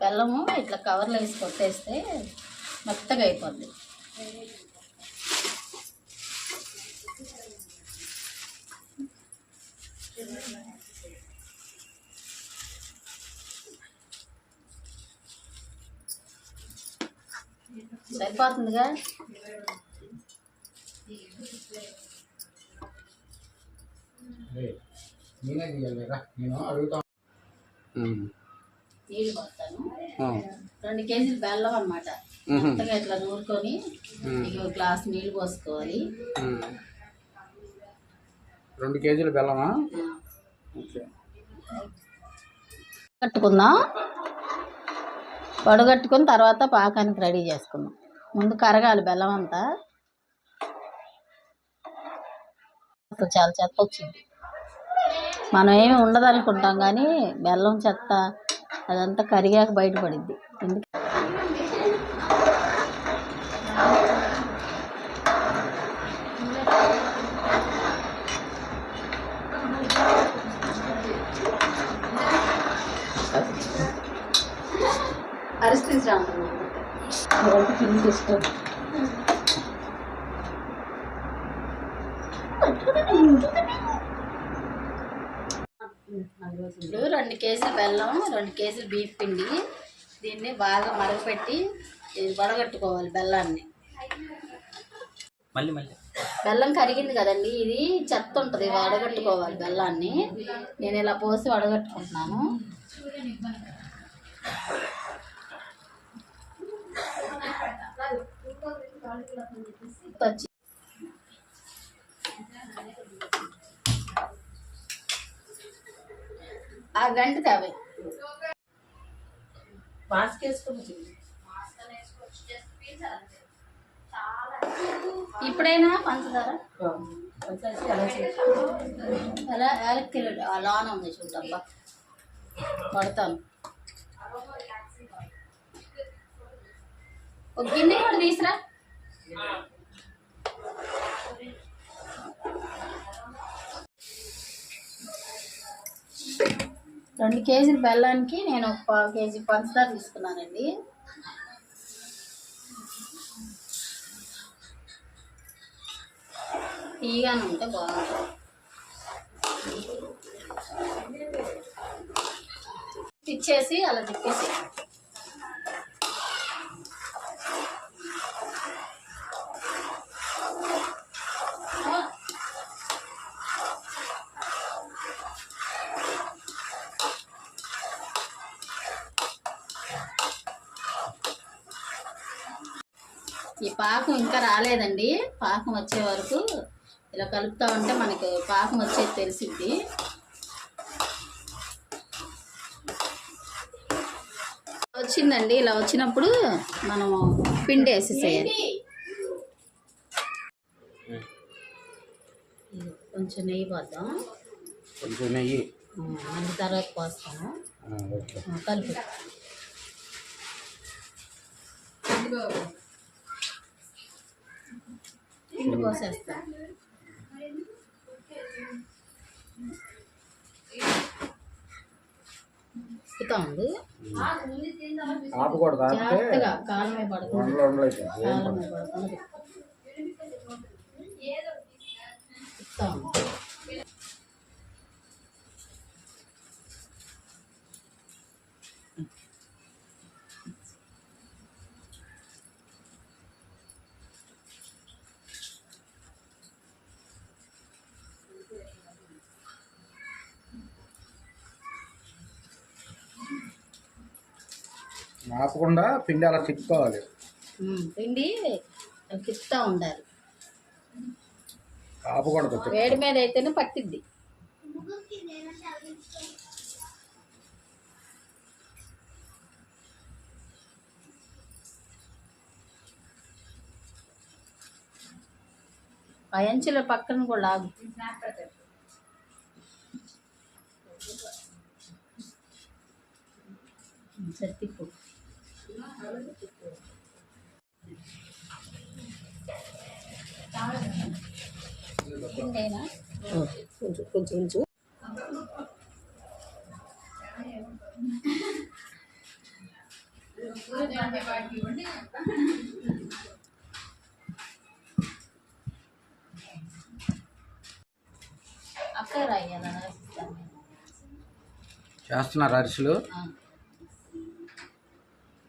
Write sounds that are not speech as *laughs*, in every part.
బెల్లము ఇట్లా కవర్లో వేసి కొట్టేస్తే మెత్తగా అయిపోద్ది. సరిపోతుందిగా? నేనే అడుగుతా. నీళ్ళు పోస్తాను రెండు కేజీలు బెల్లం అనమాట మెత్తగా ఇట్లా నూరుకొని ఇక గ్లాస్ నీళ్ళు పోసుకోవాలి. రెండు కేజీలు బెల్లమా? కట్టుకుందాం. వడగట్టుకుని తర్వాత పాకానికి రెడీ చేసుకుందాం. ముందు కరగాలి బెల్లం అంతా. అసలు చాలా చెత్త వచ్చింది. మనం ఏమి ఉండదనుకుంటాం కానీ బెల్లం చెత్త అదంతా కరిగాక బయటపడిద్ది. ఎందుకు? పరిస్థితి ఇష్టం ఇప్పుడు రెండు కేజీలు బెల్లం రెండు కేజీలు బీఫ్ పిండి దీన్ని బాగా మరగపెట్టి వడగట్టుకోవాలి బెల్లాన్ని. మళ్ళీ మళ్ళీ. బెల్లం కరిగింది కదండి ఇది చెత్త ఉంటుంది వడగట్టుకోవాలి బెల్లాన్ని. నేను ఇలా పోసి వడగట్టుకుంటున్నాను. వచ్చి ఆ గంట తవ్వి ఇప్పుడైనా పంచదార? ఎలా యాలక్కిలు అలానే ఉంది చూడబ్బా. పడతాను. ఒక గిన్నె కూడా తీసురా. రెండు కేజీల బెల్లానికి నేను ఒక పావు కేజీ పంచదార తీసుకున్నానండి. తీగానే ఉంటే బాగుంటుంది. ఇచ్చేసి అలా తిప్పేసి ఈ పాకం ఇంకా రాలేదండి. పాకం వచ్చే వరకు ఇలా కలుపుతా ఉంటే మనకి పాకం వచ్చేది తెలిసిద్ది. వచ్చిందండి. ఇలా వచ్చినప్పుడు మనము పిండి వేసేసేయాలి. ఇది కొంచెం నెయ్యి పోద్దాం. కొంచెం నెయ్యి. మళ్ళీ తర్వాత ఆ, కలుపు. ఉంది. ఆపకూడదు ఆపితే జాగ్రత్తగా కాలమే పడుతుంది కాలమే పడుతుంది తిప్పుతా ఆపకుండా పిండి అలా తిప్పుకోవాలి. పిండి తిప్పుతా ఉండాలి. ఆపకూడదు వేడి మీద అయితేనే పట్టిద్ది. ఆ అంచుల పక్కన కూడా లాగు సరే తిప్పు పిండేనా కొంచెం కొంచెం చేస్తున్నారు అరిసెలు.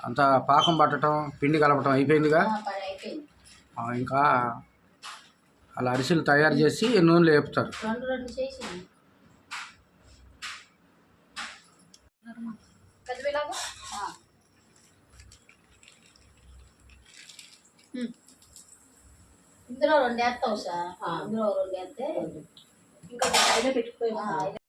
అంతా పాకం పట్టడం పిండి కలపటం అయిపోయిందిగా. పని అయిపోయింది. ఆ, ఇంకా అలా అరిసెలు తయారు చేసి నూనెలో వేపుతారు. రెండు రెండు చేసింది ఆ. ఇందులో రెండు వేస్తావు సార్. ఇందులో రెండు వేస్తే ఇంకా ఆయన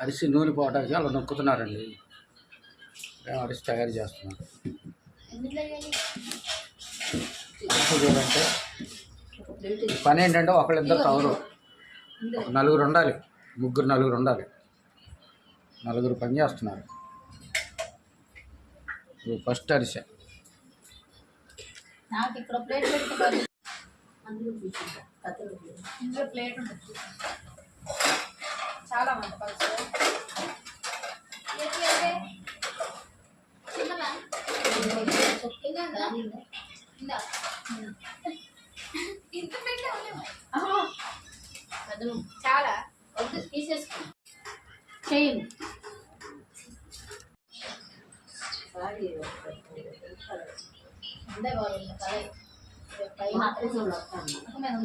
అరిసి నూనె పోవడానికి అలా నొక్కుతున్నారండి. మేము అరిసి తయారు చేస్తున్నారు అంటే చూడంటే పని ఏంటంటే ఒకళ్ళిద్దరు తవరు. నలుగురు ఉండాలి. ముగ్గురు నలుగురు ఉండాలి. నలుగురు పని చేస్తున్నారు. ఫస్ట్ అరిసె. ప్లేట్ చాలా మంది పలుచు చాలా వద్దు తీసేసుకో చేయండి అంతే బాగుంది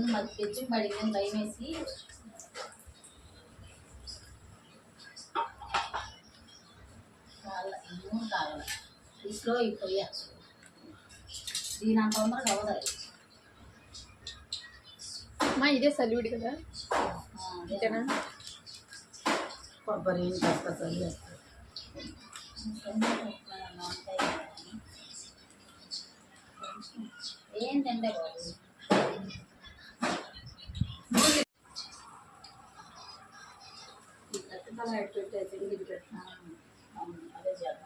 మాకు తెచ్చి పడింది భయం వేసి నూనె కాగల ఈ స్లో అయిపోయి దీని అంత తొందరగా అవ్వదు మా ఇదే సల్యూడ్ కదా. ఆ, ఇంతేనా? కొబ్బరి కాస్త చల్లి ఏంటంటే అదే చేద్దాం.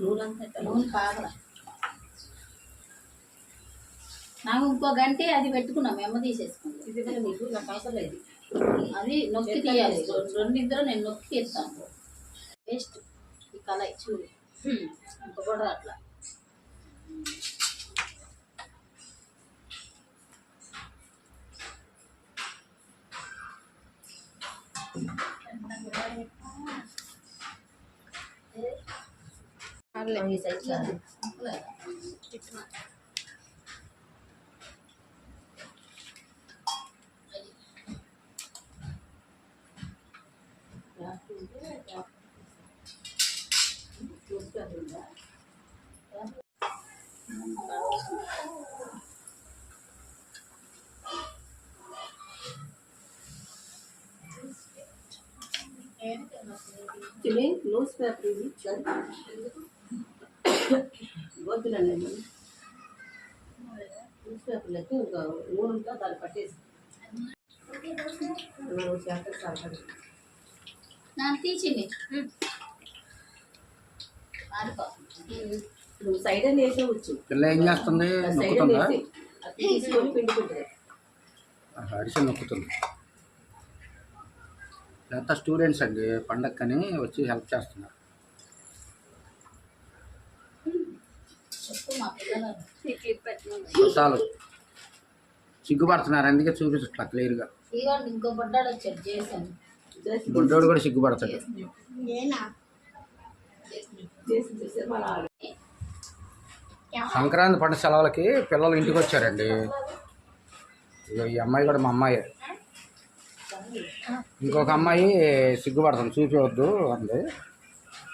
నూనెంతా ఎట్ట నూనె కాగల నాకు ఇంకో గంటే అది పెట్టుకున్నాం మెమ్మ తీసేసుకుంది. ఇది కూడా నీకు అవసరం లేదు అది నొక్కి తీయాలి. రెండిద్దరు నేను నొక్కి తీస్తాను వేస్ట్ ఈ కలయి చూడు. ఇంక కూడా అట్లా ఈ సైడ్ కాదు ఇది న్యూస్ పేపర్ ఇది వద్దులండి న్యూస్ పేపర్లు అయితే ఇంకా ఉంటే దాన్ని పట్టేసి. తీసింది. నువ్వు సైడ్ అని పిల్ల ఏం చేస్తుంది? సైడ్ అని నొక్కుతుందా తీసుకొని ఇదంతా స్టూడెంట్స్ అండి పండక్కని వచ్చి హెల్ప్ చేస్తున్నారు చెప్పు మా పిల్లలు చుట్టాలు సిగ్గుపడుతున్నారు అందుకే చూపించట్లా క్లియర్గా. ఇంకో బొడ్డాడు వచ్చాడు చేసాను చేసి బొడ్డోడు కూడా సిగ్గుపడతాడు. సంక్రాంతి పండుగ సెలవులకి పిల్లలు ఇంటికి వచ్చారండి. ఇగో ఈ అమ్మాయి కూడా మా అమ్మాయి. ఇంకొక అమ్మాయి సిగ్గుపడుతుంది చూపించవద్దు అంది.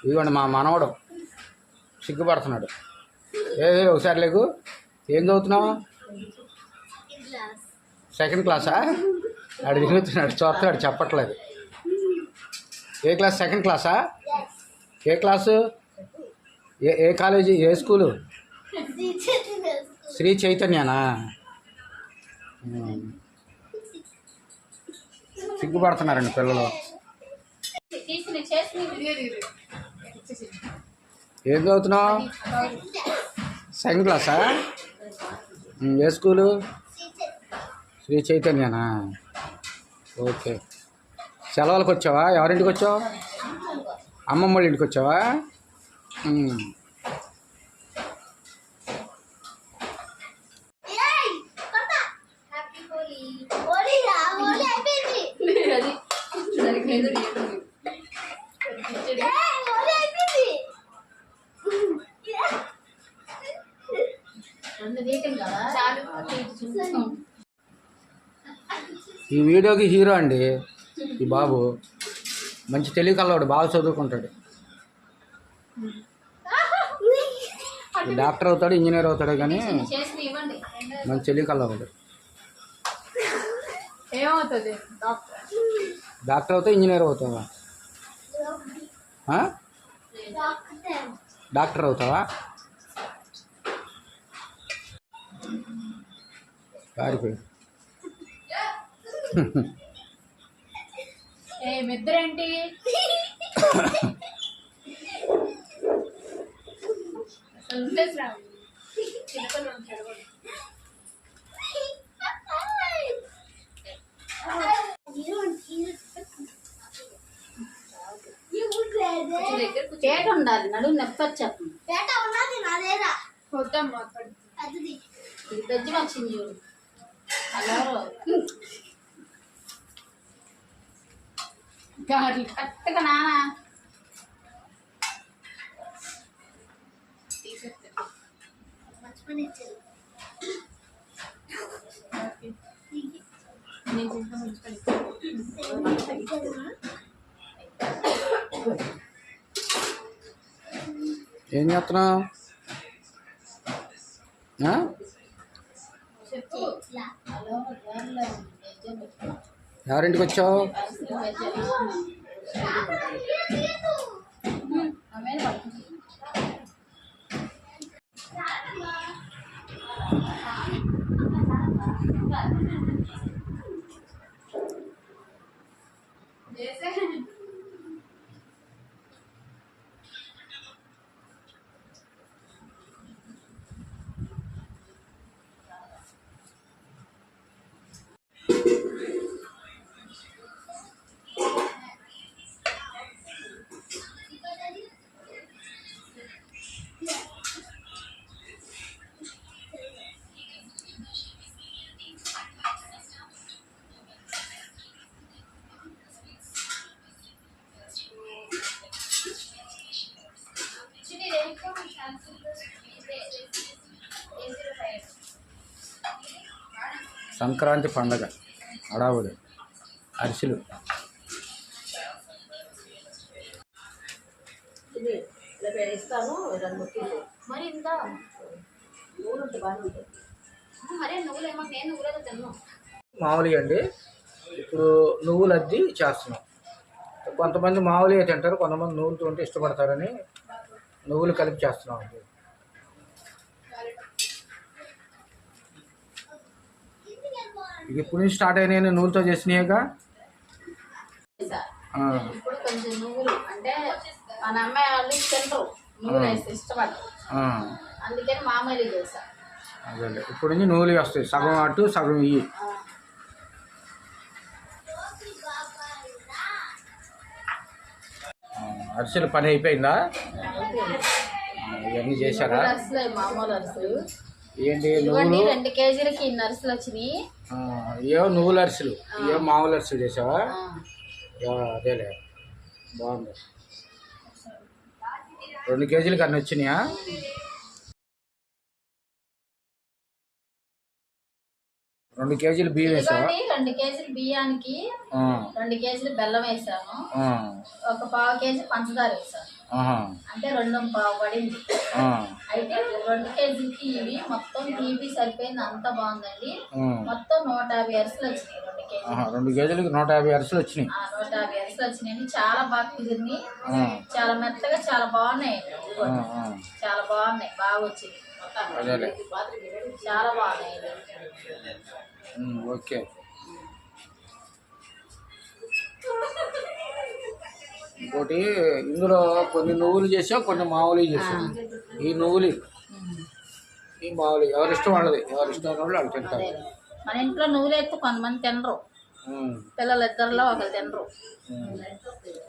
ఇదిగోండి మా మనవడు సిగ్గుపడుతున్నాడు. ఏ ఏ, ఒకసారి లేకు. ఏం చదువుతున్నావు? సెకండ్ క్లాసా? ఆడు తిరుగుతున్నాడు చూస్తున్నాడు చెప్పట్లేదు. ఏ క్లాస్? సెకండ్ క్లాసా? ఏ క్లాసు? ఏ ఏ కాలేజీ? ఏ స్కూలు? శ్రీ చైతన్యనా. సిగ్గుపడుతున్నారండి పిల్లలు. ఏం చదువుతున్నావు? సెకండ్ క్లాసా? ఏ స్కూలు? శ్రీ చైతన్యనా? ఓకే. సెలవులకు వచ్చావా? ఎవరింటికి వచ్చావు? అమ్మమ్మ వాళ్ళ ఇంటికి వచ్చావా. అది సరిగ్గా ఏదో లేదు. రెండు వీకెండ్ కదా చాలు. ఈ వీడియోకి హీరో అండి ఈ బాబు. మంచి తెలివి కలవాడు బాగా చదువుకుంటాడు. డాక్టర్ అవుతాడు ఇంజనీర్ అవుతాడు కానీ మంచి తెలివి కలవాడు డాక్టర్. అవుతా ఇంజనీర్ అవుతావా? డాక్టర్ అవుతావా? పారిపోయి. ఏ మిద్దరేంటి? అసలు ఉండేసి రావు. పేట ఉండాలి నడుము నొప్పి వద్దమ్మా అక్కడ ఇది పెద్ద వచ్చింది చూడు. అలా *laughs* గార్లి కరెక్ట్గా నానా ఏం చేస్తున్నావు? ఆ? ఎవరింటికి వచ్చావు? సంక్రాంతి పండగ హడావుడి అరిసెలు. మరి ఇంత మామూలుగా అండి ఇప్పుడు నువ్వులు అద్ది చేస్తున్నాం. కొంతమంది మామూలుగా తింటారు కొంతమంది నువ్వులతో ఉంటే ఇష్టపడతారని నువ్వులు కలిపి చేస్తున్నాం అండి. ఇది ఇప్పుడు నుంచి స్టార్ట్ అయినాయి నువ్వులతో చేసినాయిగా. వేసా. ఆ, ఇప్పుడు కొంచెం నువ్వులు అంటే మన అమ్మాయి వాళ్ళు తినరు నువ్వులు వేస్తే ఇష్టపడరు. ఆ, అందుకని మామూలు చేసా. అదే ఇప్పుడు నుంచి నువ్వులు వస్తాయి. సగం అటు సగం ఇవి అరిసెల పని అయిపోయిందా? ఇవన్నీ చేశారా? మామూలు అరిసెలు. ఏంటి రెండు కేజీలకి ఇన్ని అరిసెలు వచ్చినాయి. ఏవో నువ్వుల అరిసెలు ఏవో మామూలు అరిసెలు చేసావా? అదేలే. బాగుంది. రెండు కేజీలు కన్నా వచ్చినాయా? రెండు కేజీలు బియ్యం వేసావా? ఇదిగోండి రెండు కేజీలు బియ్యానికి రెండు కేజీలు బెల్లం వేసాను ఒక పావు కేజీ పంచదార వేసాను అంటే రెండు పావు పడింది. అయితే రెండు కేజీలకి ఇవి మొత్తం టీవీ సరిపోయింది అంత బాగుందండి. మొత్తం నూట యాభై అరిసెలు వచ్చినాయి రెండు కేజీ రెండు కేజీలకి నూట యాభై అరిసెలు వచ్చినాయి. నూట యాభై అరిసెలు వచ్చినాయి. చాలా బాగా కుదిరిని ఆ, చాలా మెత్తగా చాలా బాగున్నాయి. చాలా బాగున్నాయి. బాగా వచ్చింది. చాలా బాగున్నాయి. ఓకే. ఇంకోటి ఇందులో కొన్ని నువ్వులు చేసావు కొన్ని మామూలు చేసావు ఈ నువ్వులు ఈ మామూలు ఎవరి ఇష్టం వాళ్ళది? ఎవరి ఇష్టం వాళ్ళు వాళ్ళు తింటారు. మన ఇంట్లో నువ్వులు ఎత్తు కొంతమంది తినరు. పిల్లలు ఇద్దరిలో ఒకరు తినరు.